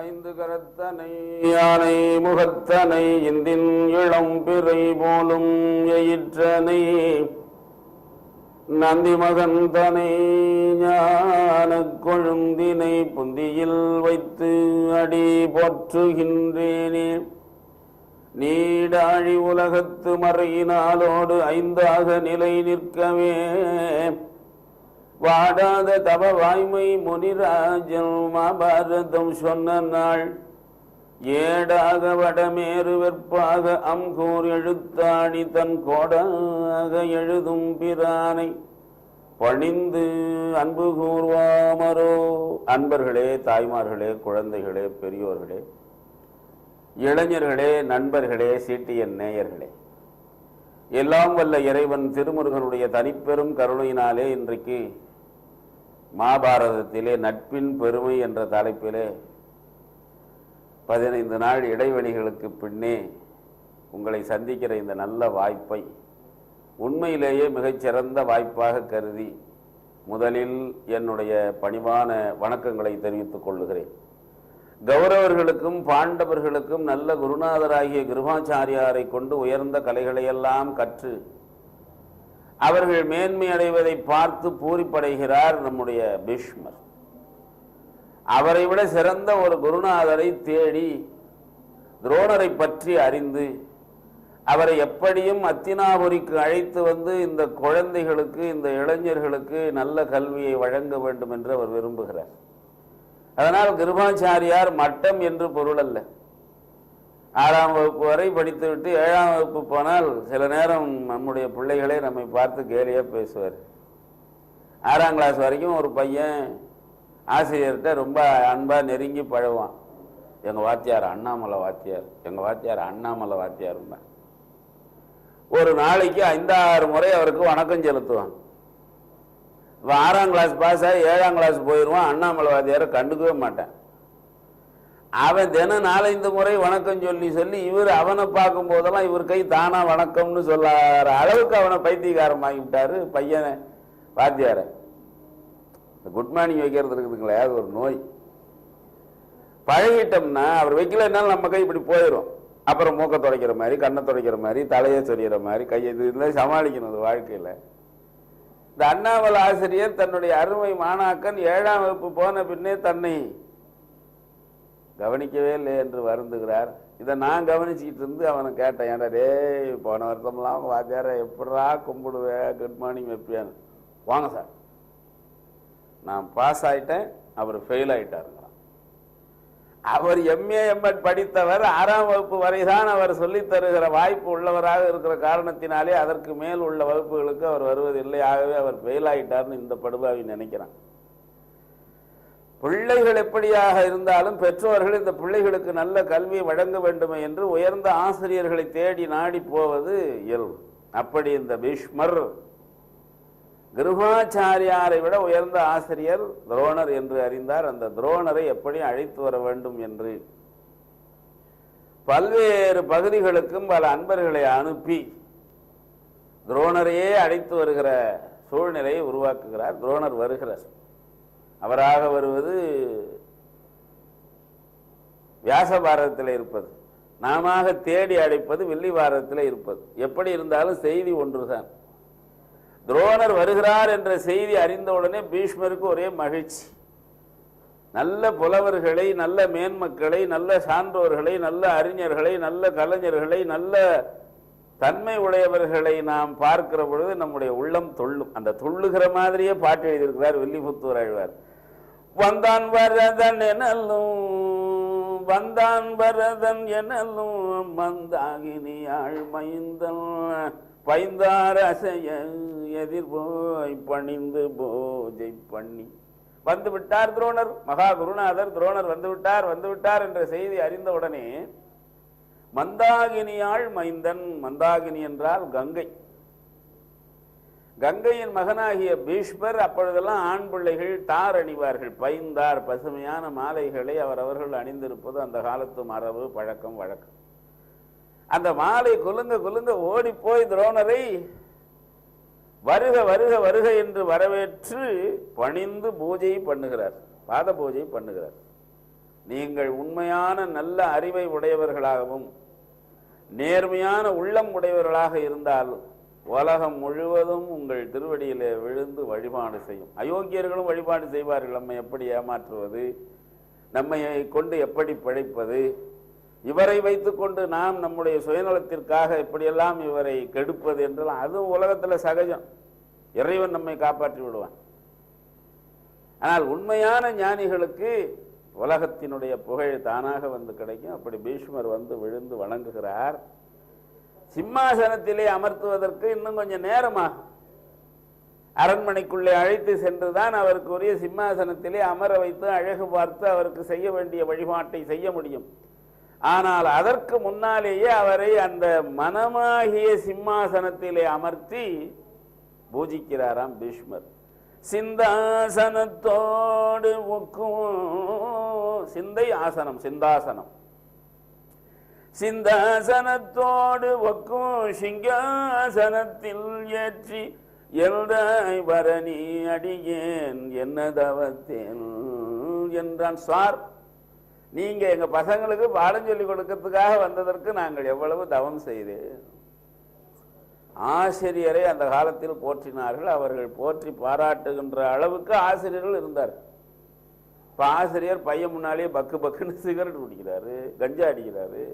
ஐந்து கரத்தனை யானை முகத்தனை இந்தின் இளம் பிறை போலும் எயிற்றனை நந்தி மகந்தனை ஞான கொழுந்தினை புந்தியில் வைத்து அடி போற்றுகின்றேனே. நீடாழி உலகத்து மறையினாலோடு ஐந்தாக நிலை நிற்கவே வாடாத தவ வாய்மை முனிராஜன் மாபாரதம் சொன்ன நாள். ஏடாக வடமேறு வெற்பாக அம்கூர் எழுத்தாணி தன் கோடாக எழுதும் பிரானை. பணிந்து அன்பு கூர்வாமரோ. அன்பர்களே தாய்மார்களே குழந்தைகளே பெரியோர்களே. இளைஞர்களே நண்பர்களே சீட்டியன் நேயர்களே. எல்லாம் வல்ல இறைவன் திருமுருகனுடைய தனிப்பெரும் கருணையினாலே இன்றைக்கு மாபாரதத்திலே நட்பின் பெருமை என்ற தலைப்பிலே பதினைந்து நாள் இடைவெளிகளுக்கு பின்னே உங்களை சந்திக்கிற இந்த நல்ல வாய்ப்பை உண்மையிலேயே மிகச்சிறந்த வாய்ப்பாக கருதி முதலில் என்னுடைய பணிவான வணக்கங்களை தெரிவித்துக் கொள்ளுகிறேன். கௌரவர்களுக்கும் பாண்டவர்களுக்கும் நல்ல குருநாதராகிய கிருபாச்சாரியாரை கொண்டு உயர்ந்த கலைகளையெல்லாம் கற்று அவர்கள் மேன்மை அடைவதை பார்த்து பூரிப்படைகிறார் நம்முடைய பீஷ்மர். அவரை விட சிறந்த ஒரு குருநாதரை தேடி துரோணரை பற்றி அறிந்து அவரை எப்படியும் அத்தினாபுரிக்கு அழைத்து வந்து இந்த குழந்தைகளுக்கு இந்த இளைஞர்களுக்கு நல்ல கல்வியை வழங்க வேண்டும் என்று அவர் விரும்புகிறார். அதனால் கிருபாச்சாரியார் மட்டம் என்று பொருள் அல்ல. ஆறாம் வகுப்பு வரை படித்துவிட்டு ஏழாம் வகுப்பு போனால் சில நேரம் நம்முடைய பிள்ளைகளே நம்மை பார்த்து கேலியாக பேசுவார். ஆறாம் கிளாஸ் வரைக்கும் ஒரு பையன் ஆசிரியர்கிட்ட ரொம்ப அன்பாக நெருங்கி பழவான் எங்கள் வாத்தியார் அண்ணாமலை வாத்தியார் எங்கள் வாத்தியார் அண்ணாமலை வாத்தியாருங்க ஒரு நாளைக்கு ஐந்தாறு முறை அவருக்கு வணக்கம் செலுத்துவான். இப்போ ஆறாம் கிளாஸ் பாஸ் ஆகி ஏழாம் கிளாஸ் போயிடுவான் அண்ணாமலை வாத்தியாரை கண்டுக்கவே மாட்டேன். அவன் தினம் நாலஞ்சு முறை வணக்கம் சொல்லி சொல்லி இவர் அவனை பார்க்கும் போதெல்லாம் இவர் கை தானா வணக்கம்னு சொல்லாத அளவுக்கு அவனை பைத்தியகாரம் ஆகிவிட்டாரு பையனை வாத்தியார. குட் மார்னிங் வைக்கிறது இருக்குதுங்களே அது ஒரு நோய். பழகிட்டோம்னா அவர் வைக்கலன்னாலும் நம்ம கை இப்படி போயிடும் அப்புறம் மூக்க துடைக்கிற மாதிரி கண்ணை துடைக்கிற மாதிரி தலையை சொரியிற மாதிரி கையை இது இருந்தால் சமாளிக்கணும் அது வாழ்க்கையில். இந்த அண்ணாமலை ஆசிரியர் தன்னுடைய அருமை மாணாக்கன் ஏழாம் வகுப்பு போன பின்னே தன்னை கவனிக்கவே இல்லை என்று வருந்துகிறார். இதை நான் கவனிச்சுக்கிட்டு இருந்து அவனை கேட்டேன் ஏன்டா டேய் போன வருஷம்லாம் வாத்தியார எப்படா கும்பிடுவேன் குட் மார்னிங் வைப்பியான்னு. வாங்க சார் நான் பாஸ் ஆயிட்டேன் அவர் ஃபெயில் ஆயிட்டாருங்கிறான். அவர் எம்ஏ எம்எட் படித்தவர் ஆறாம் வகுப்பு வரைதான் அவர் சொல்லித் தருகிற வாய்ப்பு உள்ளவராக இருக்கிற காரணத்தினாலே அதற்கு மேல் உள்ள வகுப்புகளுக்கு அவர் வருவதில்லை. ஆகவே அவர் ஃபெயில் ஆகிட்டார்னு இந்த படுபாவி நினைக்கிறான். பிள்ளைகள் எப்படியாக இருந்தாலும் பெற்றோர்கள் இந்த பிள்ளைகளுக்கு நல்ல கல்வியை வழங்க வேண்டுமே என்று உயர்ந்த ஆசிரியர்களை தேடி நாடி போவது இயல்பு. அப்படி இந்த பீஷ்மர் கிருபாச்சாரியாரை விட உயர்ந்த ஆசிரியர் துரோணர் என்று அறிந்தார். அந்த துரோணரை எப்படி அழைத்து வர வேண்டும் என்று பல்வேறு பகுதிகளுக்கும் பல அன்பர்களை அனுப்பி துரோணரையே அழைத்து வருகிற சூழ்நிலையை உருவாக்குகிறார். துரோணர் வருகிறார். அவராக வருவது வியாச பாரதத்தில் இருப்பது. நாம தேடி அழைப்பது வெள்ளி பாரதத்தில் இருப்பது. எப்படி இருந்தாலும் செய்தி ஒன்றுதான். துரோணர் வருகிறார் என்ற செய்தி அறிந்தவுடனே பீஷ்மருக்கு ஒரே மகிழ்ச்சி. நல்ல புலவர்களை நல்ல மேன்மக்களை நல்ல சான்றோர்களை நல்ல அறிஞர்களை நல்ல கலைஞர்களை நல்ல தன்மை உடையவர்களை நாம் பார்க்கிற பொழுது நம்முடைய உள்ளம் தொள்ளும் அந்த துள்ளுகிற மாதிரியே பாட்டு எழுதியிருக்கிறார் வெள்ளிபுத்தூர் ஆழ்வார். வந்தான் வரதன் எனலும் வந்தான் வரதன் எனலும் மந்தாகினி ஆழ்மைந்தன் பைந்தார் அசைய எதிர்போய் பணிந்து பூஜை பண்ணி. வந்து விட்டார் துரோணர் மகா குருநாதர் துரோணர் வந்துவிட்டார் வந்துவிட்டார் என்ற செய்தி அறிந்தவுடனே மந்தாகினியாள் மைந்தன் மந்தாகினி என்றால் கங்கை. கங்கையின் மகனாகிய பீஷ்மர் அப்பொழுதெல்லாம் ஆண் பிள்ளைகள் தார் அணிவார்கள். பைந்தார் பசுமையான மாலைகளை அவர் அவர்கள் அணிந்திருப்பது அந்த காலத்து மரபு பழக்கம் வழக்கம். அந்த மாலை குலுங்க குலுங்க ஓடி போய் துரோணரை வருக வருக வருக என்று வரவேற்று பணிந்து பூஜை பண்ணுகிறார். பாத பூஜை பண்ணுகிறார். நீங்கள் உண்மையான நல்ல அறிவை உடையவர்களாகவும் நேர்மையான உள்ளம் உடையவர்களாக இருந்தால் உலகம் முழுவதும் உங்கள் திருவடியிலே விழுந்து வழிபாடு செய்யும். அயோக்கியர்களும் வழிபாடு செய்வார்கள். நம்மை எப்படி ஏமாற்றுவது? நம்மை கொண்டு எப்படி பிழைப்பது? இவரை வைத்துக்கொண்டு நாம் நம்முடைய சுயநலத்திற்காக எப்படியெல்லாம் இவரை கெடுப்பது என்றெல்லாம் அதுவும் உலகத்தில் சகஜம். இறைவன் நம்மை காப்பாற்றி விடுவான். ஆனால் உண்மையான ஞானிகளுக்கு உலகத்தினுடைய புகழ் தானாக வந்து கிடைக்கும். அப்படி பீஷ்மர் வந்து விழுந்து வணங்குகிறார். சிம்மாசனத்திலே அமர்த்துவதற்கு இன்னும் கொஞ்சம் நேரமாகும். அரண்மனைக்குள்ளே அழைத்து சென்றுதான் அவருக்கு உரிய சிம்மாசனத்திலே அமர வைத்து அழகு பார்த்து அவருக்கு செய்ய வேண்டிய வழிபாட்டை செய்ய முடியும். ஆனால் அதற்கு முன்னாலேயே அவரை அந்த மனமாகிய சிம்மாசனத்திலே அமர்த்தி பூஜிக்கிறாராம் பீஷ்மர். சிந்தாசனத்தோடு சிந்தை ஆசனம் சிந்தாசனம். சிந்தாசனத்தோடு ஒக்கும் சிங்காசனத்தில் ஏற்றி எழுதாய் பரணி அடியேன் என்ன தவத்தேன் என்றான். சார் நீங்க எங்க பசங்களுக்கு பாடம் சொல்லிக் கொடுக்கறதுக்காக வந்ததற்கு நாங்கள் எவ்வளவு தவம் செய்தேன் ஆசிரியரை அந்த காலத்தில் போற்றினார்கள். அவர்கள் போற்றி பாராட்டுகின்ற அளவுக்கு ஆசிரியர்கள் இருந்தார். இப்போ ஆசிரியர் பையன் முன்னாலேயே பக்கு பக்குன்னு சிகரெட் குடிக்கிறாரு கஞ்சா அடிக்கிறாரு.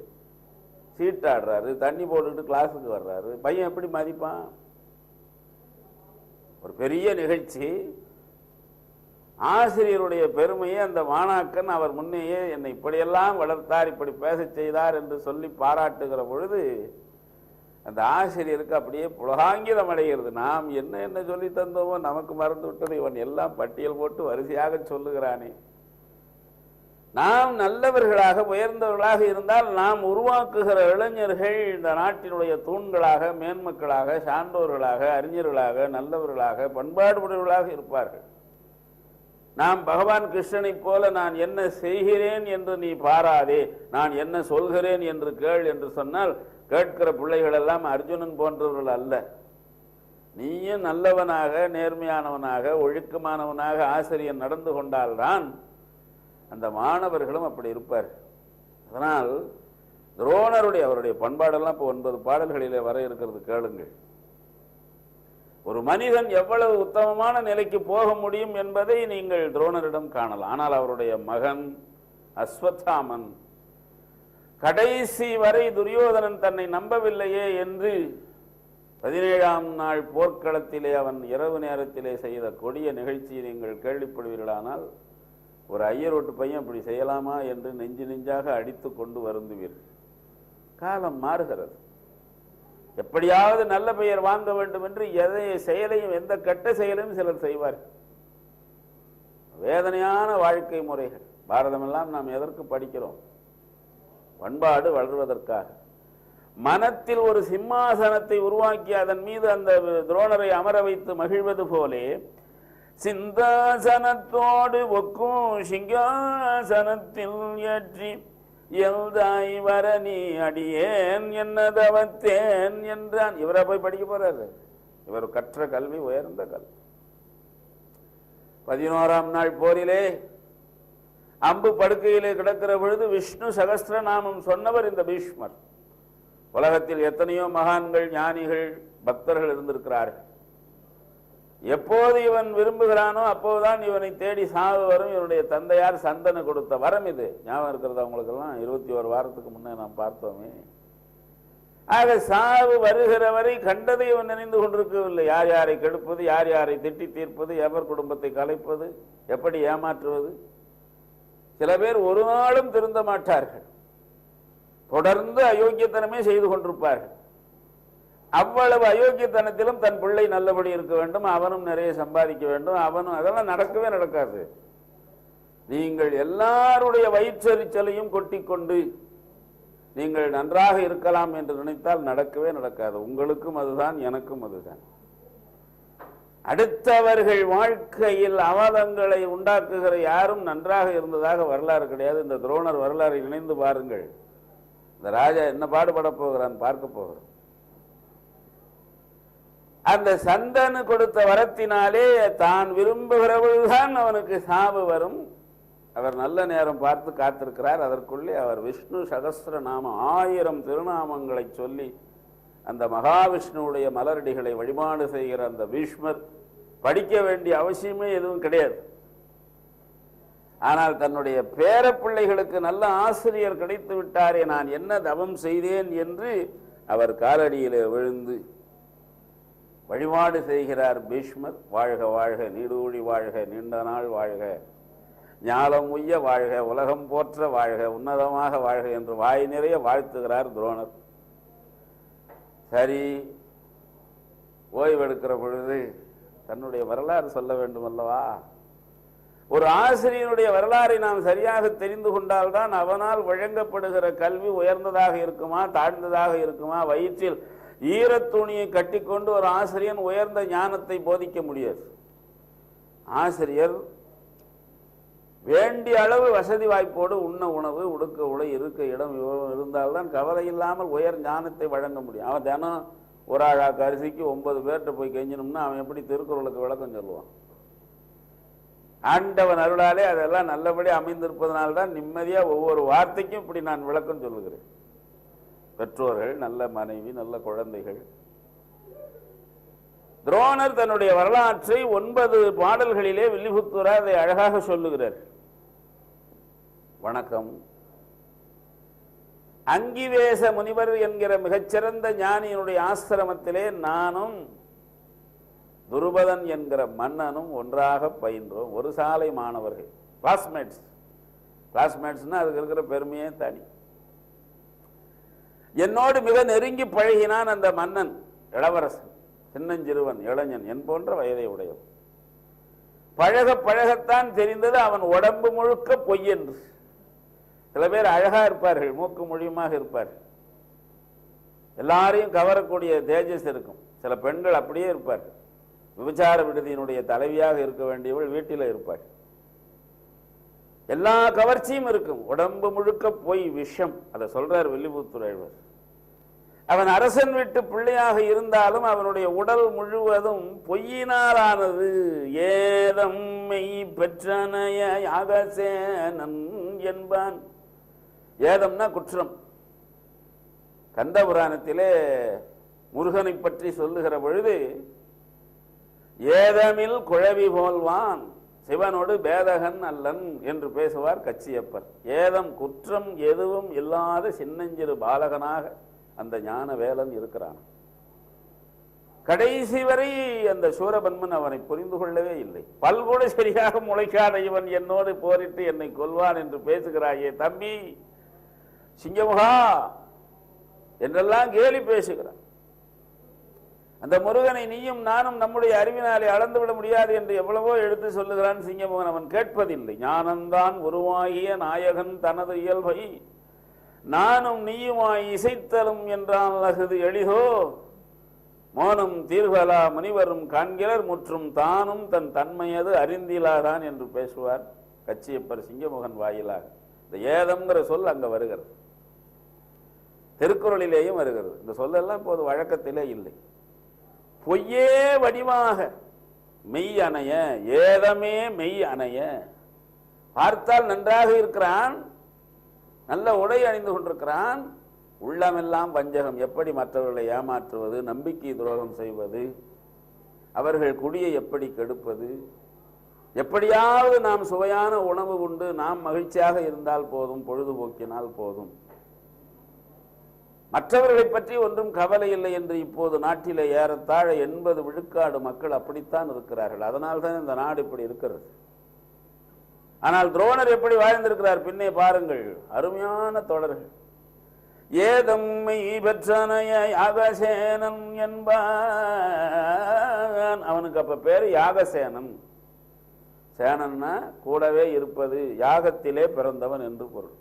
சீட்டாடுறாரு தண்ணி போட்டுக்கிட்டு கிளாஸுக்கு வர்றாரு. பையன் எப்படி மதிப்பான்? ஒரு பெரிய நிகழ்ச்சி. ஆசிரியருடைய பெருமையை அந்த மாணாக்கன் அவர் முன்னையே என்னை இப்படியெல்லாம் வளர்த்தார் இப்படி பேச செய்தார் என்று சொல்லி பாராட்டுகிற பொழுது அந்த ஆசிரியருக்கு அப்படியே புலகாங்கிதம் அடைகிறது. நாம் என்ன என்ன சொல்லி தந்தோமோ நமக்கு மறந்து விட்டது. இவன் எல்லாம் பட்டியல் போட்டு வரிசையாக சொல்லுகிறானே. நாம் நல்லவர்களாக உயர்ந்தவர்களாக இருந்தால் நாம் உருவாக்குகிற இளைஞர்கள் இந்த நாட்டினுடைய தூண்களாக மேன்மக்களாக சான்றோர்களாக அறிஞர்களாக நல்லவர்களாக பண்பாடுபடுவர்களாக இருப்பார்கள். நாம் பகவான் கிருஷ்ணனைப் போல நான் என்ன செய்கிறேன் என்று நீ பாராதே நான் என்ன சொல்கிறேன் என்று கேள் என்று சொன்னால் கேட்கிற பிள்ளைகள் எல்லாம் அர்ஜுனன் போன்றவர்கள் அல்ல. நீயும் நல்லவனாக நேர்மையானவனாக ஒழுக்கமானவனாக ஆசிரியர் நடந்து கொண்டால்தான் அந்த மாணவர்களும் அப்படி இருப்பார். அதனால் துரோணருடைய அவருடைய பண்பாடெல்லாம் இப்போ ஒன்பது பாடல்களிலே வர இருக்கிறது கேளுங்கள். ஒரு மனிதன் எவ்வளவு உத்தமமான நிலைக்கு போக முடியும் என்பதை நீங்கள் துரோணரிடம் காணலாம். ஆனால் அவருடைய மகன் அஸ்வத்தாமன் கடைசி வரை துரியோதனன் தன்னை நம்பவில்லையே என்று பதினேழாம் நாள் போர்க்களத்திலே அவன் இரவு நேரத்திலே செய்த கொடிய நிகழ்ச்சியை நீங்கள் கேள்விப்படுவீர்களானால் ஒரு ஐயரோட்டு பையன் அப்படி செய்யலாமா என்று நெஞ்சு நெஞ்சாக அடித்து கொண்டு வருந்துவீர்கள். காலம் மாறுகிறது. எப்படியாவது நல்ல பெயர் வாங்க வேண்டும் என்று எதை செயலையும் எந்த கெட்ட செயலையும் சிலர் செய்வார் வேதனையான வாழ்க்கை முறைகள். பாரதமெல்லாம் நாம் எதற்கு படிக்கிறோம்? பண்பாடு வளர்வதற்காக. மனத்தில் ஒரு சிம்மாசனத்தை உருவாக்கி அதன் மீது அந்த துரோணரை அமர வைத்து மகிழ்வது போலே சிந்தாசனத்தோடு ஒக்கும் சிங்காசனத்தில் ஏற்றி எல்தாய் வர நீ அடியேன் என்ன தவத்தேன் என்றான். இவரை போய் படிக்க போறாரு. இவர் கற்ற கல்வி உயர்ந்த கல்வி பதினோராம் நாள் போரிலே அம்பு படுக்கையிலே கிடக்கிற பொழுது விஷ்ணு சகஸ்திரநாமம் சொன்னவர் இந்த பீஷ்மர். உலகத்தில் எத்தனையோ மகான்கள் ஞானிகள் பக்தர்கள் இருந்திருக்கிறார்கள். எப்போது இவன் விரும்புகிறானோ அப்போதுதான் இவனை தேடி சாவு வரும். இவனுடைய தந்தையார் சந்தன கொடுத்த வரம் இது. ஞாபகம் இருக்கிறது அவங்களுக்கெல்லாம் இருபத்தி ஒரு வாரத்துக்கு முன்னே நாம் பார்த்தோமே. ஆக சாவு வருகிற வரை கண்டதை இவன் நினைந்து கொண்டிருக்கவில்லை. யார் யாரை கெடுப்பது யார் யாரை திட்டி தீர்ப்பது எவர் குடும்பத்தை கலைப்பது எப்படி ஏமாற்றுவது? சில பேர் ஒரு நாளும் திருந்த மாட்டார்கள். தொடர்ந்து அயோக்கியத்தனமே செய்து கொண்டிருப்பார்கள். அவ்வளவு அயோக்கியத்தனத்திலும் தன் பிள்ளை நல்லபடி இருக்க வேண்டும் அவனும் நிறைய சம்பாதிக்க வேண்டும் அவனும் அதெல்லாம் நடக்கவே நடக்காது. நீங்கள் எல்லாருடைய வயிற்றறிச்சலையும் கொட்டிக்கொண்டு நீங்கள் நன்றாக இருக்கலாம் என்று நினைத்தால் நடக்கவே நடக்காது. உங்களுக்கும் அதுதான் எனக்கும் அதுதான். அடுத்தவர்கள் வாழ்க்கையில் அவலங்களை உண்டாக்குகிற யாரும் நன்றாக இருந்ததாக வரலாறு கிடையாது. இந்த துரோணர் வரலாறை இணைந்து பாருங்கள். இந்த ராஜா என்ன பாடுபட போகிறான்? பார்க்க போகிறான். அந்த சந்தனு கொடுத்த வரத்தினாலே தான் விரும்புகிறவள்தான் அவனுக்கு சாவு வரும். அவர் நல்ல நேரம் பார்த்து காத்திருக்கிறார். அதற்குள்ளே அவர் விஷ்ணு சகஸ்ர நாம ஆயிரம் திருநாமங்களை சொல்லி அந்த மகாவிஷ்ணுவுடைய மலரடிகளை வழிபாடு செய்கிற அந்த பீஷ்மர் படிக்க வேண்டிய அவசியமே எதுவும் கிடையாது. ஆனால் தன்னுடைய பேரப்பிள்ளைகளுக்கு நல்ல ஆசிரியர் கிடைத்து விட்டாரே நான் என்ன தவம் செய்தேன் என்று அவர் காலடியிலே விழுந்து வழிபாடு செய்கிறார் பீஷ்மர். வாழ்க வாழ்க நீடூழி வாழ்க நீண்ட நாள் வாழ்க. ஞாலம் உய்ய வாழ்க உலகம் போற்ற வாழ்க உன்னதமாக வாழ்க என்று வாய் நிறைய வாழ்த்துகிறார் துரோணர். சரி ஓய்வெடுக்கிற பொழுது தன்னுடைய வரலாறு சொல்ல வேண்டும் அல்லவா ஒரு ஆசிரியனுடைய வரலாறை நாம் சரியாக தெரிந்து கொண்டால்தான் அவனால் வழங்கப்படுகிற கல்வி உயர்ந்ததாக இருக்குமா தாழ்ந்ததாக இருக்குமா? வயிற்றில் ஈரத்துணியை கட்டிக்கொண்டு ஒரு ஆசிரியன் உயர்ந்த ஞானத்தை போதிக்க முடியாது. ஆசிரியர் வேண்டிய அளவு வசதி வாய்ப்போடு உண்ண உணவு உடுக்க உடை இருக்க இடம் இருந்தால்தான் கவலை இல்லாமல் உயர் ஞானத்தை வழங்க முடியும். அவன் தினம் ஒரு ஆழாக்கு அரிசிக்கு ஒன்பது பேர்கிட்ட போய் கெஞ்சணும்னா அவன் எப்படி திருக்குறளுக்கு விளக்கம் சொல்லுவான்? ஆண்டவன் அருளாலே அதெல்லாம் நல்லபடி அமைந்திருப்பதனால்தான் நிம்மதியாக ஒவ்வொரு வார்த்தைக்கும் இப்படி நான் விளக்கம் சொல்லுகிறேன். பெற்றோர்கள் நல்ல மனைவி நல்ல குழந்தைகள். துரோணர் தன்னுடைய வரலாற்றை ஒன்பது பாடல்களிலே வில்லிபுத்தூரா அதை அழகாக சொல்லுகிறார். வணக்கம். அங்கிவேச முனிவர் என்கிற மிகச்சிறந்த ஞானியினுடைய ஆசிரமத்திலே நானும் துருபதன் என்கிற மன்னனும் ஒன்றாக பயின்றோம். ஒரு சாலை மாணவர்கள் கிளாஸ்மேட்ஸ் கிளாஸ்மேட்ஸ்னா அதுக்கு இருக்கிற பெருமையே தனி. என்னோடு மிக நெருங்கி பழகினான் அந்த மன்னன் இளவரசன் சின்னஞ்சிறுவன் இளைஞன் என் போன்ற வயதை உடையவன். பழக பழகத்தான் தெரிந்தது அவன் உடம்பு முழுக்க பொய் என்று. சில பேர் அழகா இருப்பார்கள் மூக்கு மொழியுமாக இருப்பார்கள். எல்லாரையும் கவரக்கூடிய தேஜஸ் இருக்கும். சில பெண்கள் அப்படியே இருப்பார்கள். விபச்சார விடுதியினுடைய தலைவியாக இருக்க வேண்டியவள் வீட்டில் இருப்பாள். எல்லா கவர்ச்சியும் இருக்கும். உடம்பு முழுக்க பொய் விஷம் அதை சொல்றார் வில்லிபுத்துறைவர் அவன் அரசன் வீட்டு பிள்ளையாக இருந்தாலும் அவனுடைய உடல் முழுவதும் பொய்யினாலானது. ஏதம் மெய் பெற்றனைய யாகசேனன் என்பான். ஏதம்னா குற்றம். கந்தபுராணத்திலே முருகனை பற்றி சொல்லுகிற பொழுது ஏதமில் குழவி போல்வான் சிவனோடு பேதகன் அல்லன் என்று பேசுவார் கச்சியப்பர். ஏதம் குற்றம் எதுவும் இல்லாத சின்னஞ்சிறு பாலகனாக அந்த ஞான வேலன் இருக்கிறான். கடைசி வரை அந்த சூரபன்மன் அவனை புரிந்து கொள்ளவே இல்லை. பல்கூட சரியாக முளைக்காத இவன் என்னோடு போரிட்டு என்னை கொல்வான் என்று பேசுகிறாயே தம்பி. சிங்கமுகா என்றெல்லாம் கேலி பேசுகிறான். அந்த முருகனை நீயும் நானும் நம்முடைய அறிவினாலே அளந்து விட முடியாது என்று எவ்வளவோ எடுத்து சொல்லுகிறான் சிங்கமுகன். அவன் கேட்பதில்லை. ஞானந்தான் உருவாகிய நாயகன் தனது இயல்பை நானும் நீயுமாய் இசைத்தலும் என்றான் அகுது எளிதோ மோனம் தீர்வலா முனிவரும் காண்கிறர் முற்றும் தானும் தன் தன்மையது அறிந்திலாதான் என்று பேசுவார் கச்சியப்பர் சிங்கமுகன் வாயிலாக. இந்த ஏதம்ங்கிற சொல் அங்கே வருகிறது. திருக்குறளிலேயும் வருகிறது. இந்த சொல்லெல்லாம் இப்போது வழக்கத்திலே இல்லை. பொய்யே வடிவாக மெய் அணைய ஏதமே மெய் அணைய பார்த்தால் நன்றாக இருக்கிறான் நல்ல உடை அணிந்து கொண்டிருக்கிறான். உள்ளமெல்லாம் வஞ்சகம். எப்படி மற்றவர்களை ஏமாற்றுவது? நம்பிக்கை துரோகம் செய்வது? அவர்கள் குடியை எப்படி கெடுப்பது? எப்படியாவது நாம் சுவையான உணவு உண்டு. நாம் மகிழ்ச்சியாக இருந்தால் போதும் பொழுதுபோக்கினால் போதும். மற்றவர்களை பற்றி ஒன்றும் கவலை இல்லை என்று இப்போது நாட்டிலே ஏறத்தாழ எண்பது விழுக்காடு மக்கள் அப்படித்தான் இருக்கிறார்கள். அதனால்தான் இந்த நாடு இப்படி இருக்கிறது. ஆனால் துரோணர் எப்படி வாழ்ந்திருக்கிறார்? பின்னே பாருங்கள். அருமையான தொடர்கள். ஏதம்மை பெற்றனைய யாகசேனன் என்பான். அவனுக்கு அப்ப பேரு யாகசேனன் சேனன்னா கூடவே இருப்பது யாகத்திலே பிறந்தவன் என்று பொருள்.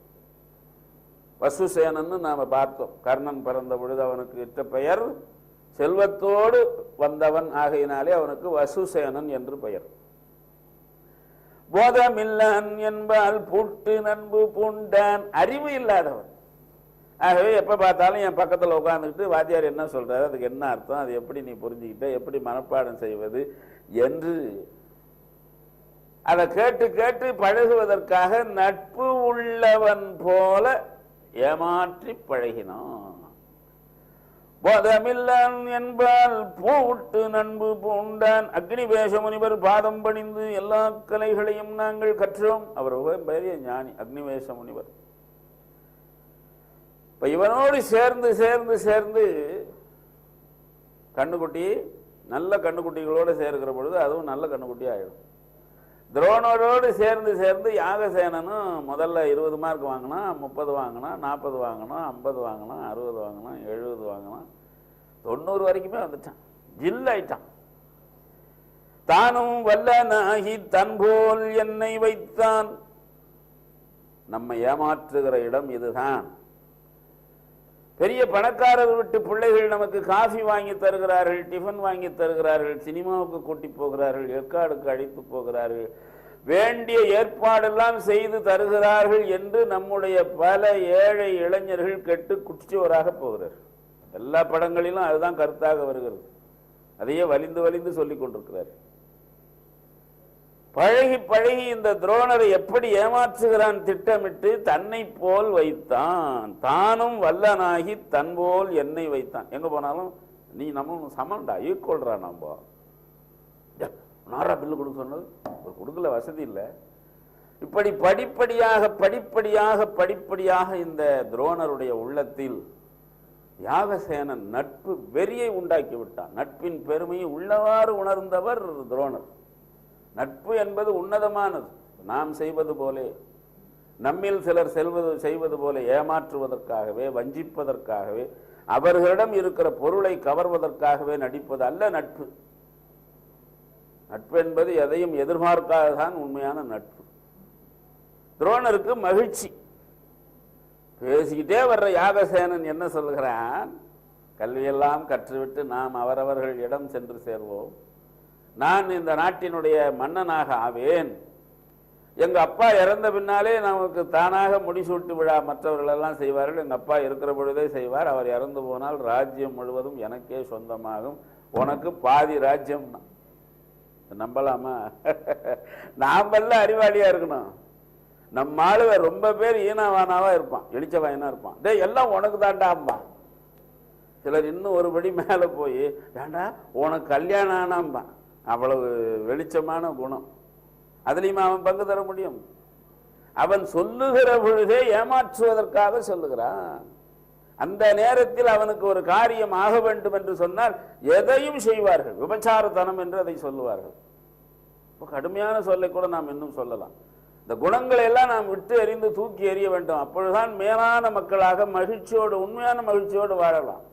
வசுசேனன்னு நாம பார்த்தோம். கர்ணன் பிறந்த பொழுது அவனுக்கு இட்ட பெயர் செல்வத்தோடு வந்தவன் ஆகையினாலே அவனுக்கு வசுசேனன் என்று பெயர். போதமில்லன் என்பால் புட்டு நண்பு பூண்டான். அறிவு இல்லாதவன். ஆகவே எப்ப பார்த்தாலும் என் பக்கத்துல உட்காந்துக்கிட்டு வாத்தியார் என்ன சொல்றாரு? அதுக்கு என்ன அர்த்தம்? அது எப்படி நீ புரிஞ்சுக்கிட்ட? எப்படி மனப்பாடம் செய்வது என்று. அதை கேட்டு கேட்டு பழகுவதற்காக நட்பு உள்ளவன் போல ஏமாற்றி பழகினான். பதமில்லன் என்பால் போட்டு நண்பு பூண்டான். அக்னிவேஷ முனிவர் பாதம் பணிந்து எல்லா கலைகளையும் நாங்கள் கற்றோம். அவர் பெரிய ஞானி அக்னிவேஷ முனிவர் இப்ப இவனோடு சேர்ந்து சேர்ந்து சேர்ந்து கண்ணுக்குட்டி நல்ல கண்ணுக்குட்டிகளோடு சேர்க்கிற பொழுது அதுவும் நல்ல கண்ணுக்குட்டி ஆயிடும் துரோணரோடு சேர்ந்து சேர்ந்து யாகசேனனும் முதல்ல இருபது மார்க் வாங்கினான் முப்பது வாங்கினான் நாற்பது வாங்கினான் ஐம்பது வாங்கினான் அறுபது வாங்கினான் எழுபது வாங்கினான். தொண்ணூறு வரைக்குமே வந்துட்டான். ஜில் ஆயிட்டான். தானும் வல்லனாகி தன்போல் என்னை வைத்தான். நம்மை ஏமாற்றுகிற இடம் இதுதான். பெரிய பணக்காரர் விட்டு பிள்ளைகள் நமக்கு காஃபி வாங்கி தருகிறார்கள் டிஃபன் வாங்கி தருகிறார்கள் சினிமாவுக்கு கூட்டி போகிறார்கள் ஏற்காடுக்கு அழைத்து போகிறார்கள் வேண்டிய ஏற்பாடெல்லாம் செய்து தருகிறார்கள் என்று நம்முடைய பல ஏழை இளைஞர்கள் கெட்டு குடிச்சோராக போகிறார் எல்லா படங்களிலும் அதுதான் கருத்தாக வருகிறது. அதையே வலிந்து வலிந்து சொல்லிக் கொண்டிருக்கிறார்கள். பழகி பழகி இந்த துரோணரை எப்படி ஏமாற்றுகிறான் திட்டமிட்டு தன்னை போல் வைத்தான். தானும் வல்லனாகி தன் போல் என்னை வைத்தான். எங்க போனாலும் நீ நம்ம சமன்டா ஈக்குவல்றா நம்ம நாரா பில்லு கொடுக்க சொன்னது? ஒரு கொடுக்கல வசதி இல்லை. இப்படி படிப்படியாக படிப்படியாக படிப்படியாக இந்த துரோணருடைய உள்ளத்தில் யாகசேனன் நட்பு வெறியை உண்டாக்கி விட்டான். நட்பின் பெருமையை உள்ளவாறு உணர்ந்தவர் துரோணர். நட்பு என்பது உன்னதமானது. நாம் செய்வது போலே நம்மில் சிலர் செல்வது செய்வது போல ஏமாற்றுவதற்காகவே வஞ்சிப்பதற்காகவே அவர்களிடம் இருக்கிற பொருளை கவர்வதற்காகவே நடிப்பது அல்ல நட்பு. நட்பு என்பது எதையும் எதிர்பார்க்காததான் உண்மையான நட்பு. துரோணருக்கு மகிழ்ச்சி. பேசிக்கிட்டே வர்ற யாகசேனன் என்ன சொல்கிறான்? கல்வியெல்லாம் கற்றுவிட்டு நாம் அவரவர்கள் இடம் சென்று சேர்வோம். நான் இந்த நாட்டினுடைய மன்னனாக ஆவேன். எங்கள் அப்பா இறந்த பின்னாலே நமக்கு தானாக முடிசூட்டு விழா மற்றவர்களெல்லாம் செய்வார்கள். எங்கள் அப்பா இருக்கிற பொழுதே செய்வார். அவர் இறந்து போனால் ராஜ்யம் முழுவதும் எனக்கே சொந்தமாகும். உனக்கு பாதி ராஜ்யம் நம்பலாமா? நாமெல்லாம் அறிவாளியாக இருக்கணும். நம்ம ஆளுவ ரொம்ப பேர் ஈனவானாவா இருப்பான். இழிச்சவாயனா இருப்பான். டே எல்லாம் உனக்கு தாண்டாம்பா சிலர் இன்னும் ஒருபடி மேலே போய் ஏண்டா உனக்கு கல்யாணம் ஆனாம்பான் அவ்வளவு வெளிச்சமான குணம். அதுலேயுமா அவன் பங்கு தர முடியும். அவன் சொல்லுகிற பொழுதே ஏமாற்றுவதற்காக சொல்லுகிறான். அந்த நேரத்தில் அவனுக்கு ஒரு காரியம் ஆக வேண்டும் என்று சொன்னால் எதையும் செய்வார்கள். விபச்சாரத்தனம் என்று அதை சொல்லுவார்கள். இப்போ கடுமையான சொல்லை கூட நாம் இன்னும் சொல்லலாம். இந்த குணங்களை எல்லாம் நாம் விட்டு எறிந்து தூக்கி எறிய வேண்டும். அப்பொழுதுதான் மேலான மக்களாக மகிழ்ச்சியோடு உண்மையான மகிழ்ச்சியோடு வாழலாம்.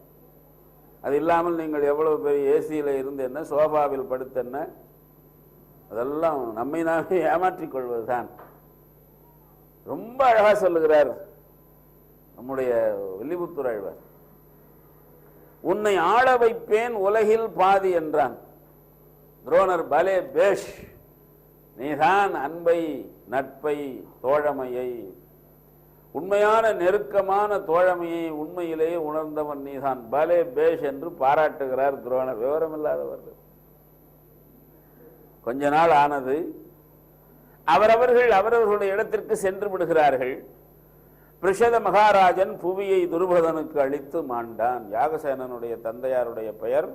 அது இல்லாமல் நீங்கள் எவ்வளவு பெரிய ஏசியில் இருந்து என்ன சோபாவில் படுத்து என்ன அதெல்லாம் நம்மை நாமே ஏமாற்றிக் கொள்வது தான் ரொம்ப அழகாக சொல்லுகிறார் நம்முடைய வில்லிபுத்தூர் ஆழ்வார் உன்னை ஆள வைப்பேன் உலகில் பாதி என்றான். துரோணர் பலே பேஷ் நீதான் அன்பை நட்பை தோழமையை உண்மையான நெருக்கமான தோழமையை உண்மையிலேயே உணர்ந்தவன் நீதான். பலே பேஷ் என்று பாராட்டுகிறார் துரோணர். விவரம் இல்லாதவர்கள் கொஞ்ச நாள் ஆனது அவரவர்கள் அவரவர்களுடைய இடத்திற்கு சென்று விடுகிறார்கள். பிரிஷத மகாராஜன் புவியை துருபதனுக்கு அளித்து மாண்டான். யாகசேனனுடைய தந்தையாருடைய பெயர்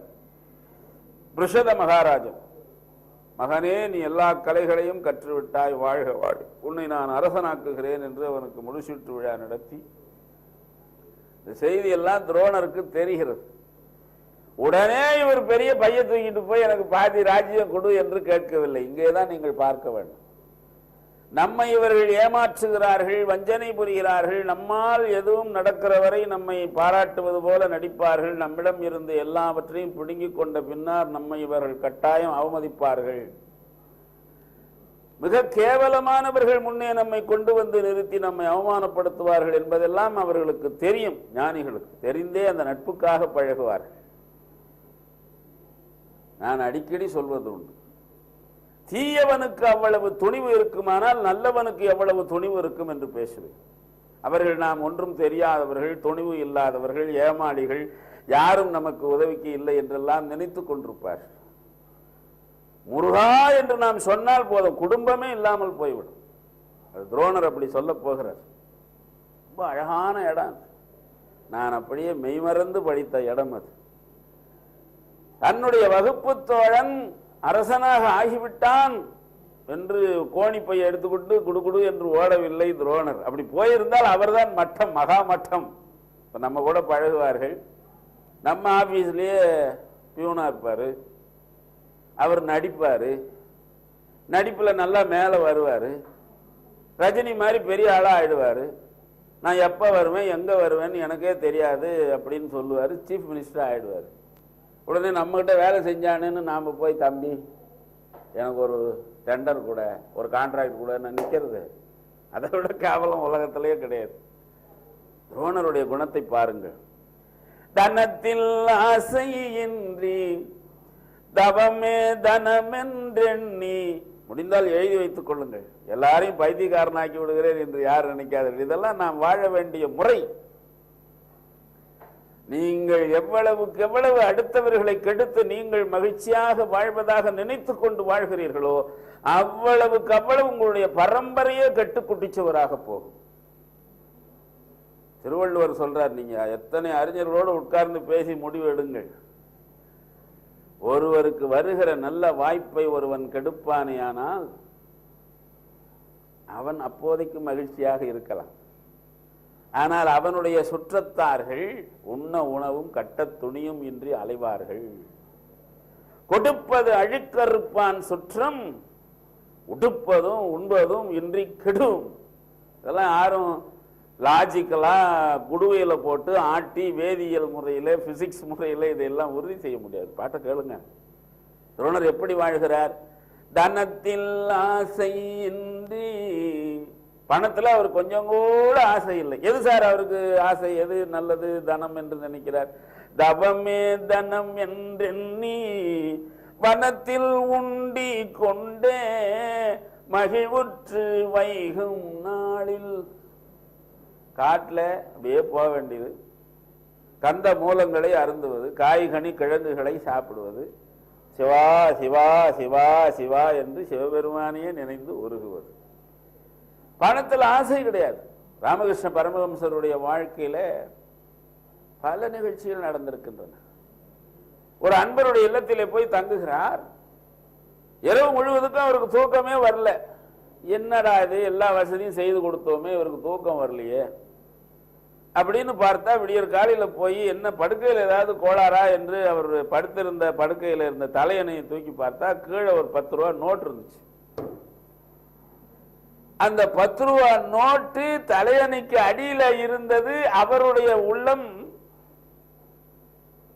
பிரிஷத மகாராஜன். மகனே நீ எல்லா கலைகளையும் கற்றுவிட்டாய் வாழ்க வாழ் உன்னை நான் அரசனாக்குகிறேன் என்று அவனுக்கு முடிசூட்டு விழா நடத்தி இந்த செய்தி எல்லாம் துரோணருக்கு தெரிகிறது. உடனே இவர் பெரிய பைய தூக்கிட்டு போய் எனக்கு பாதி ராஜ்யம் கொடு என்று கேட்கவில்லை. இங்கேதான் நீங்கள் பார்க்க வேண்டும். நம்மை இவர்கள் ஏமாற்றுகிறார்கள் வஞ்சனை புரிகிறார்கள் நம்மால் எதுவும் நடக்கிற வரை நம்மை பாராட்டுவது போல நடிப்பார்கள். நம்மிடம் இருந்து எல்லாவற்றையும் பிடுங்கிக் கொண்ட பின்னர் நம்மை இவர்கள் கட்டாயம் அவமதிப்பார்கள். மிக கேவலமானவர்கள் முன்னே நம்மை கொண்டு வந்து நிறுத்தி நம்மை அவமானப்படுத்துவார்கள் என்பதெல்லாம் அவர்களுக்கு தெரியும் ஞானிகளுக்கு தெரிந்தே அந்த நட்புக்காக பழகுவார்கள். நான் அடிக்கடி சொல்வது உண்டு தீயவனுக்கு அவ்வளவு துணிவு இருக்குமானால் நல்லவனுக்கு எவ்வளவு துணிவு இருக்கும் என்று பேசுவேன். அவர்கள் நாம் ஒன்றும் தெரியாதவர்கள் துணிவு இல்லாதவர்கள் ஏமாளிகள் யாரும் நமக்கு உதவிக்கு இல்லை என்றெல்லாம் நினைத்து கொண்டிருப்பார் முருகா என்று நாம் சொன்னால் போதும் குடும்பமே இல்லாமல் போய்விடும். அது துரோணர் அப்படி சொல்ல போகிறார். ரொம்ப அழகான இடம் நான் அப்படியே மெய்மறந்து படித்த இடம் அது. தன்னுடைய வகுப்பு தோழன் அரசனாக ஆகிவிட்டான் என்று கோணிப்பை எடுத்துக்கொண்டு குடுகுடு என்று ஓடவில்லை துரோணர். அப்படி போயிருந்தால் அவர்தான் மட்டம் மகா மட்டம். இப்போ நம்ம கூட பழகுவார்கள். நம்ம ஆஃபீஸ்லேயே பியூனாக இருப்பார். அவர் நடிப்பார். நடிப்பில் நல்லா மேலே வருவார். ரஜினி மாதிரி பெரிய ஆளாக ஆயிடுவார். நான் எப்போ வருவேன் எங்கே வருவேன்னு எனக்கே தெரியாது அப்படின்னு சொல்லுவார். சீஃப் மினிஸ்டர் ஆகிடுவார் உடனே நம்மகிட்ட வேலை செஞ்சானுன்னு நாம் போய் தம்பி எனக்கு ஒரு டெண்டர் கூட ஒரு கான்ட்ராக்ட் கூட நான் நிற்கிறது அதை விட கேவலம் உலகத்திலேயே கிடையாது. துரோணருடைய குணத்தை பாருங்கள். தனத்தில் ஆசையின்றி தவமே தனமென்றெண்ணி முடிந்தால் எழுதி வைத்துக் கொள்ளுங்கள். எல்லாரையும் பைத்தியக்காரனாக்கி விடுகிறேன் என்று யார் நினைக்காதீர்கள். இதெல்லாம் நாம் வாழ வேண்டிய முறை. நீங்கள் எவ்வளவுக்கு எவ்வளவு அடுத்தவர்களை கெடுத்து நீங்கள் மகிழ்ச்சியாக வாழ்வதாக நினைத்து கொண்டு வாழ்கிறீர்களோ அவ்வளவுக்கு அவ்வளவு உங்களுடைய பரம்பரையே கெட்டு குட்டிச்சவராக போகும். திருவள்ளுவர் சொல்றார் நீங்க எத்தனை அறிஞர்களோடு உட்கார்ந்து பேசி முடிவு எடுங்கள் ஒருவருக்கு வருகிற நல்ல வாய்ப்பை ஒருவன் கெடுப்பானேயானால் அவன் அப்போதைக்கு மகிழ்ச்சியாக இருக்கலாம். ஆனால் அவனுடைய சுற்றத்தார்கள் உண்ண உணவும் கட்ட துணியும் இன்றி அலைவார்கள். கொடுப்பது அழுக்கறுப்பான் சுற்றம் உடுப்பதும் உண்பதும் இன்றி கெடும். இதெல்லாம் யாரும் லாஜிக்கலா குடுவையில் போட்டு ஆட்டி வேதியியல் முறையில் பிசிக்ஸ் முறையில் இதையெல்லாம் உறுதி செய்ய முடியாது. பாட்டை கேளுங்க. துரோணர் எப்படி வாழ்கிறார்? தனத்தில் ஆசையின்றி பணத்தில் அவர் கொஞ்சம் கூட ஆசை இல்லை. எது சார் அவருக்கு ஆசை? எது நல்லது? தனம் என்று நினைக்கிறார். தவமே தனம் என்றெண்ணி வனத்தில் உண்டி கொண்டே மகிழ்வுற்று வைகும் நாளில். காட்டில் அப்படியே போக வேண்டியது. கந்த மூலங்களை அருந்துவது காய்கனி கிழங்குகளை சாப்பிடுவது சிவா சிவா சிவா சிவா என்று சிவபெருமானையே நினைந்து உருகுவது. பணத்தில் ஆசை கிடையாது. ராமகிருஷ்ண பரமஹம்சருடைய வாழ்க்கையில் பல நிகழ்ச்சிகள் நடந்திருக்கின்றன. ஒரு அன்பருடைய இல்லத்திலே போய் தங்குகிறார். இரவு முழுவதுக்கும் அவருக்கு தூக்கமே வரல. என்னடா இது எல்லா வசதியும் செய்து கொடுத்தோமே இவருக்கு தூக்கம் வரலையே. அப்படின்னு பார்த்தா விடியற் காலையில் போய் என்ன படுக்கையில் ஏதாவது கோளாறா என்று அவர் படுத்திருந்த படுக்கையில் இருந்த தலையணையை தூக்கி பார்த்தா கீழே ஒரு பத்து ரூபா நோட் இருந்துச்சு. அந்த பத்து ரூபா நோட்டு தலையணைக்கு அடியில இருந்தது அவருடைய உள்ளம்.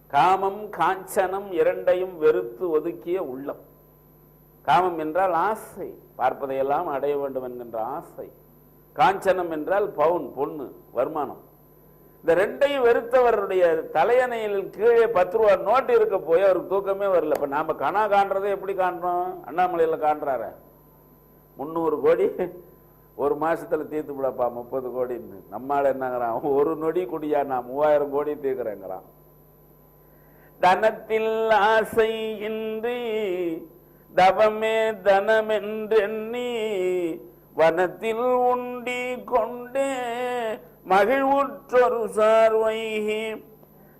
காமம் காஞ்சனம் இரண்டையும் வெறுத்து ஒதுக்கிய உள்ளம். காமம் என்றால் ஆசை. பார்ப்பதையெல்லாம் அடைய வேண்டும் என்கின்ற ஆசை. காஞ்சனம் என்றால் பவுன் பொண்ணு வருமானம். இந்த ரெண்டையும் வெறுத்தவருடைய தலையணையில் கீழே பத்து ரூபா நோட்டு இருக்க போய் அவருக்கு தூக்கமே வரல. இப்ப நாம கணா காண்றதை எப்படி காண்றோம்? அண்ணாமலையில காண்றாரு. முந்நூறு கோடி ஒரு மாசத்துல தீர்த்து விடப்பா முப்பது கோடின்னு. நம்மால என்னங்கிறான். ஒரு நொடி குடியா நான் மூவாயிரம் கோடி தீர்க்கிறேங்கிறான். தனத்தில் ஆசை இன்றி தவமே தனமென்றெண்ணி வனத்தில் உண்டி கொண்டே மகிழ்வுற்றொரு சார்வைகி.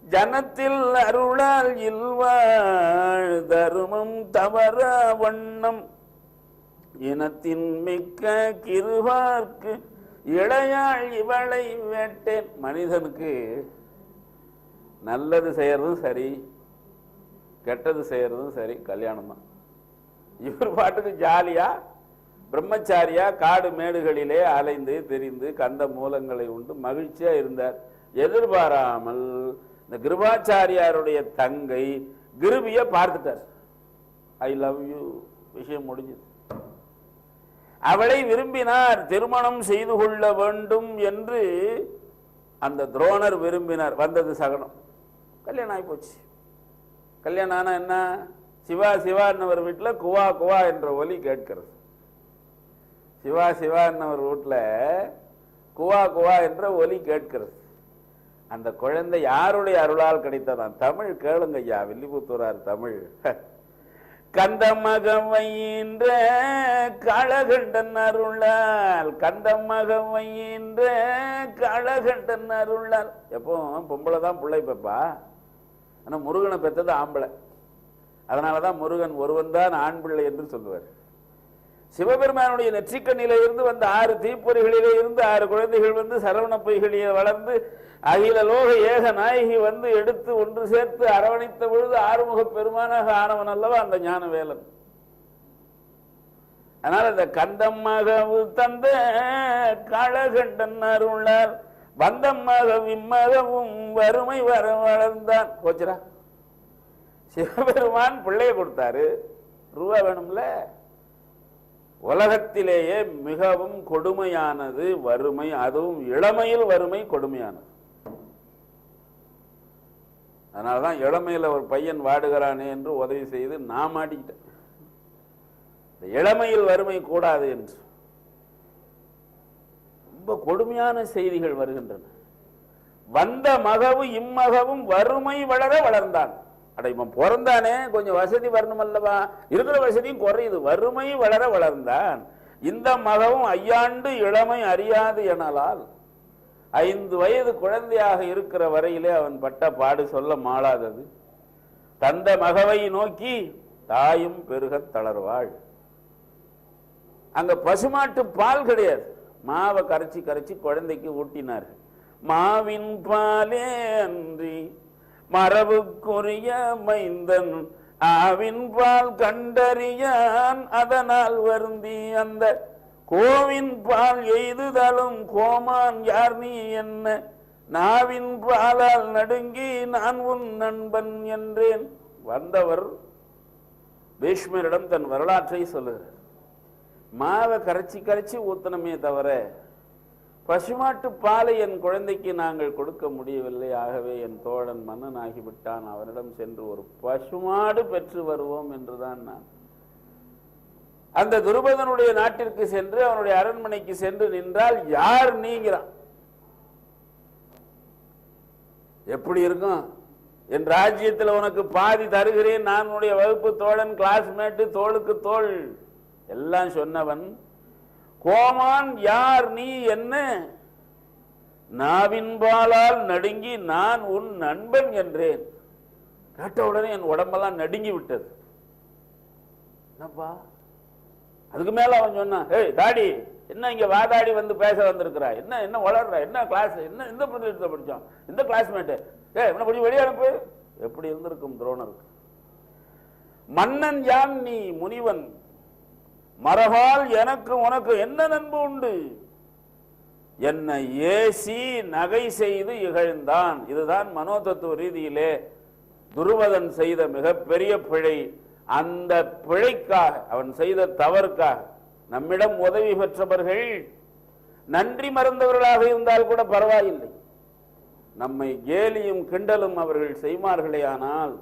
ஜனத்தில் அருளால் இல்வாழ் தருமம் தவற வண்ணம் இனத்தின் மிக்க கிருவார்க்கு இளையாள் இவளை வேட்டேன். மனிதனுக்கு நல்லது செய்யறதும் சரி கெட்டது செய்யறதும் சரி கல்யாணம் தான். இவர் பாட்டுக்கு ஜாலியா பிரம்மச்சாரியா காடு மேடுகளிலே அலைந்து தெரிந்து கந்த மூலங்களை உண்டு மகிழ்ச்சியா இருந்தார். எதிர்பாராமல் இந்த கிருபாச்சாரியாருடைய தங்கை கிருபிய பார்த்துட்டார். ஐ லவ் யூ விஷயம் முடிஞ்சது. அவளை விரும்பினார் திருமணம் செய்து கொள்ள வேண்டும் என்று அந்த துரோணர் விரும்பினார். வந்தது சகனம். கல்யாணம் ஆகி போச்சு. கல்யாணம் ஆனால் என்ன? சிவா சிவா என்னவர் வீட்டில் குவா குவா என்ற ஒலி கேட்கிறது. சிவா சிவா என்னவர் வீட்டில் குவா குவா என்ற ஒலி கேட்கிறது. அந்த குழந்தை யாருடைய அருளால் கிடைத்ததான் தமிழ் கேளுங்க ஐயா வில்லிபுத்தூரார் தமிழ். கந்தமகவையின்ற களகண்டன் அருளால் கந்தமகவையின்ற களகண்டன் அருளால். எப்போ? பொம்பளை தான் பிள்ளை பெப்பா. ஆனால் முருகனை பெற்றது ஆம்பளை. அதனாலதான் முருகன் ஒருவன் தான் ஆண் பிள்ளை என்று சொல்லுவார். சிவபெருமானுடைய நெற்றிக்கண்ணில இருந்து வந்த ஆறு தீப்பொறிகளிலே இருந்து ஆறு குழந்தைகள் வந்து சரவண பொய்களிலே வளர்ந்து அகில லோக ஏக நாயகி வந்து எடுத்து ஒன்று சேர்த்து அரவணைத்த பொழுது ஆறுமுக பெருமானாக ஆனவன் அல்லவா அந்த ஞான வேலன் அதனால இந்த கந்தம்மகவு தந்த காளகண்டன் அருளால் வந்தம்மக விம்மகவும் வறுமை வர வளர்ந்தான். போச்சுரா சிவபெருமான் பிள்ளைய கொடுத்தாரு. ரூபா வேணும்ல? உலகத்திலேயே மிகவும் கொடுமையானது வறுமை அதுவும் இளமையில் வறுமை கொடுமையானது. அதனாலதான் இளமையில ஒரு பையன் வாடுகிறானே என்று உதவி செய்து நான் மாட்டிக்கிட்டேன். இளமையில் வறுமை கூடாது என்று. ரொம்ப கொடுமையான செய்திகள் வருகின்றன. வந்த மகவு இம்மகவும் வறுமை வளர வளர்ந்தான். அட இவன் பிறந்தானே கொஞ்சம் வசதி வரணும் அல்லவா? இருக்கிற வசதியும் குறையுது. வறுமை வளர வளர்ந்தான். இந்த மகவும் ஐயாண்டு இளமை அறியாது எனலால் ஐந்து வயது குழந்தையாக இருக்கிற வரையிலே அவன் பட்ட பாடு சொல்ல மாளாதது. தந்த மகவை நோக்கி தாயும் பெருகத் தளர்வாள். அங்க பசுமாட்டு பால் கிடையாது. மாவை கரைச்சி கரைச்சி குழந்தைக்கு ஊட்டினார்கள். மாவின் பாலே அன்றி மரபுக்குரிய மைந்தன் ஆவின் பால் கண்டறியான் அதனால் வருந்தி அந்த கோவின் பால் எய்துதலும் கோமான் யார் நீ என்ன? நாவின் பாலால் நடுங்கி நான் உன் நண்பன் என்றேன். வந்தவர் பீஷ்மரிடம் தன் வரலாற்றை சொல்லுகிறார். மாவை கரைச்சி கரைச்சி ஊத்தனமே தவிர பசுமாட்டு பாலை என் குழந்தைக்கு நாங்கள் கொடுக்க முடியவில்லை. ஆகவே என் தோழன் மன்னன் ஆகிவிட்டான் அவரிடம் சென்று ஒரு பசுமாடு பெற்று வருவோம் என்றுதான் நான். அந்த துருபதனுடைய நாட்டிற்கு சென்று அவனுடைய அரண்மனைக்கு சென்று நின்றால் யார் நீங்கிறான்? எப்படி இருக்கும்? என் ராஜ்யத்தில் உனக்கு பாதி தருகிறேன். நான் உன்னுடைய வகுப்பு தோழன் கிளாஸ்மேட்டு தோளுக்கு தோள். எல்லாம் சொன்னவன் கோமான் யார் நீ என்ன? நாவின்பாலால் நடுங்கி நான் உன் நண்பன் என்றேன். கேட்ட உடனே என் உடம்பெல்லாம் நடுங்கி விட்டது. என்னப்பா? அதுக்கு மேல அவன் சொன்னான் ஏய் தாடி என்ன இங்க வாதாடி வந்து பேச வந்திருக்கிறா? என்ன என்ன வளர்ற? என்ன கிளாஸ் என்ன இந்த பிரதேசத்தை படிச்சோம் இந்த கிளாஸ்மேட்டு ஏ என்ன படி வெளியே அனுப்பு. எப்படி இருந்திருக்கும் துரோணருக்கு? மன்னன் யான் நீ முனிவன்? மரபால் எனக்கு உனக்கு என்ன நண்பு உண்டு? என்னை ஏசி நகை செய்து இகழ்ந்தான். இதுதான் மனோதத்துவ ரீதியிலே துருவதன் செய்த மிகப்பெரிய பிழை. அந்த பிழைக்காக அவன் செய்த தவறுக்காக நம்மிடம் உதவி பெற்றவர்கள் நன்றி மறந்தவர்களாக இருந்தால் கூட பரவாயில்லை. நம்மை கேலியும் கிண்டலும் அவர்கள் செய்வார்களே ஆனால்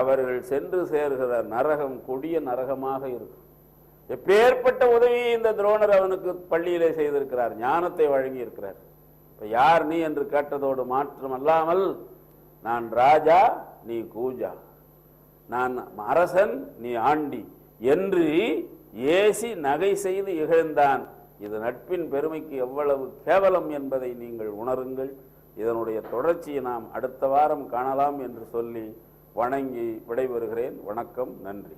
அவர்கள் சென்று சேர்கிற நரகம் கொடிய நரகமாக இருக்கும். எப்பேற்பட்ட உதவியை இந்த துரோணர் அவனுக்கு பள்ளியிலே செய்திருக்கிறார்? ஞானத்தை வழங்கி இருக்கிறார் இப்ப யார் நீ என்று கேட்டதோடு மாற்றம் அல்லாமல் நான் ராஜா நீ கூஜா. நான் அரசன் நீ ஆண்டி என்று ஏசி நகை செய்து இகழ்ந்தான். இது நட்பின் பெருமைக்கு எவ்வளவு கேவலம் என்பதை நீங்கள் உணருங்கள். இதனுடைய தொடர்ச்சியை நாம் அடுத்த வாரம் காணலாம் என்று சொல்லி வணங்கி விடைபெறுகிறேன். வணக்கம் நன்றி.